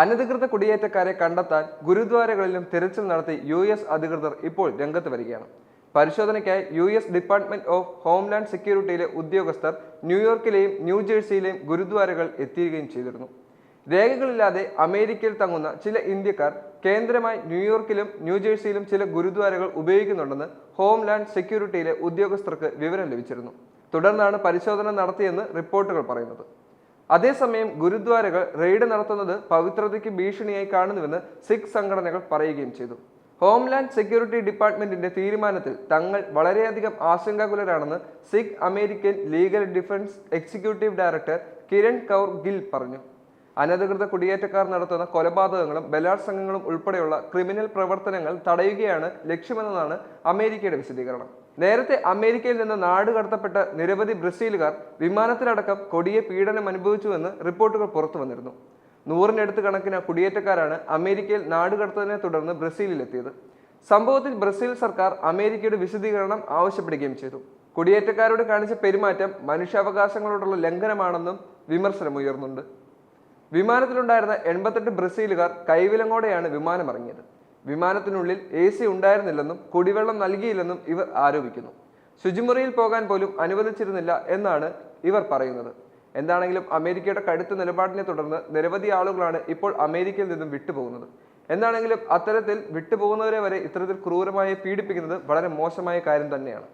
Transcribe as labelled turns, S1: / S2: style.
S1: അനധികൃത കുടിയേറ്റക്കാരെ കണ്ടെത്താൻ ഗുരുദ്വാരകളിലും തിരച്ചിൽ നടത്തി യു എസ് അധികൃതർ ഇപ്പോൾ രംഗത്ത് വരികയാണ്. പരിശോധനയ്ക്കായി U S department of homeland സെക്യൂരിറ്റിയിലെ ഉദ്യോഗസ്ഥർ ന്യൂയോർക്കിലെയും ന്യൂജേഴ്സിയിലെയും ഗുരുദ്വാരകൾ എത്തിയുകയും ചെയ്തിരുന്നു. രേഖകളില്ലാതെ അമേരിക്കയിൽ തങ്ങുന്ന ചില ഇന്ത്യക്കാർ കേന്ദ്രമായി ന്യൂയോർക്കിലും ന്യൂജേഴ്സിയിലും ചില ഗുരുദ്വാരകൾ ഉപയോഗിക്കുന്നുണ്ടെന്ന് ഹോംലാൻഡ് സെക്യൂരിറ്റിയിലെ ഉദ്യോഗസ്ഥർക്ക് വിവരം ലഭിച്ചിരുന്നു. തുടർന്നാണ് പരിശോധന നടത്തിയെന്ന് റിപ്പോർട്ടുകൾ പറയുന്നത്. അതേസമയം ഗുരുദ്വാരകൾ റെയ്ഡ് നടത്തുന്നത് പവിത്രതയ്ക്ക് ഭീഷണിയായി കാണുന്നുവെന്ന് സിഖ് സംഘടനകൾ പറയുകയും ചെയ്തു. ഹോംലാൻഡ് സെക്യൂരിറ്റി ഡിപ്പാർട്ട്മെന്റിന്റെ തീരുമാനത്തിൽ തങ്ങൾ വളരെയധികം ആശങ്കാകുലരാണെന്ന് Sikh American legal defence executive director Kiran Kaur Gill പറഞ്ഞു. അനധികൃത കുടിയേറ്റക്കാർ നടത്തുന്ന കൊലപാതകങ്ങളും ബലാത്സംഗങ്ങളും ഉൾപ്പെടെയുള്ള ക്രിമിനൽ പ്രവർത്തനങ്ങൾ തടയുകയാണ് ലക്ഷ്യമെന്നതാണ് അമേരിക്കയുടെ വിശദീകരണം. നേരത്തെ അമേരിക്കയിൽ നിന്ന് നാട് കടത്തപ്പെട്ട നിരവധി ബ്രസീലുകാർ വിമാനത്തിലടക്കം കൊടിയ പീഡനം അനുഭവിച്ചുവെന്ന് റിപ്പോർട്ടുകൾ പുറത്തു വന്നിരുന്നു. നൂറിനടുത്ത് കണക്കിന് കുടിയേറ്റക്കാരാണ് അമേരിക്കയിൽ നാടുകടത്തതിനെ തുടർന്ന് ബ്രസീലിലെത്തിയത്. സംഭവത്തിൽ ബ്രസീൽ സർക്കാർ അമേരിക്കയുടെ വിശദീകരണം ആവശ്യപ്പെടുകയും ചെയ്തു. കുടിയേറ്റക്കാരോട് കാണിച്ച പെരുമാറ്റം മനുഷ്യാവകാശങ്ങളോടുള്ള ലംഘനമാണെന്നും വിമർശനമുയർന്നുണ്ട്. വിമാനത്തിലുണ്ടായിരുന്ന എൺപത്തെട്ട് ബ്രസീലുകാർ കൈവിലങ്ങോടെയാണ് വിമാനം ഇറങ്ങിയത് വിമാനത്തിനുള്ളിൽ എ സി ഉണ്ടായിരുന്നില്ലെന്നും കുടിവെള്ളം നൽകിയില്ലെന്നും ഇവർ ആരോപിക്കുന്നു. ശുചിമുറിയിൽ പോകാൻ പോലും അനുവദിച്ചിരുന്നില്ല എന്നാണ് ഇവർ പറയുന്നത്. എന്താണെങ്കിലും അമേരിക്കയുടെ കടുത്ത നിലപാടിനെ തുടർന്ന് നിരവധി ആളുകളാണ് ഇപ്പോൾ അമേരിക്കയിൽ നിന്നും വിട്ടുപോകുന്നത്. എന്താണെങ്കിലും അത്തരത്തിൽ വിട്ടുപോകുന്നവരെ വരെ ഇത്തരത്തിൽ ക്രൂരമായി പീഡിപ്പിക്കുന്നത് വളരെ മോശമായ കാര്യം തന്നെയാണ്.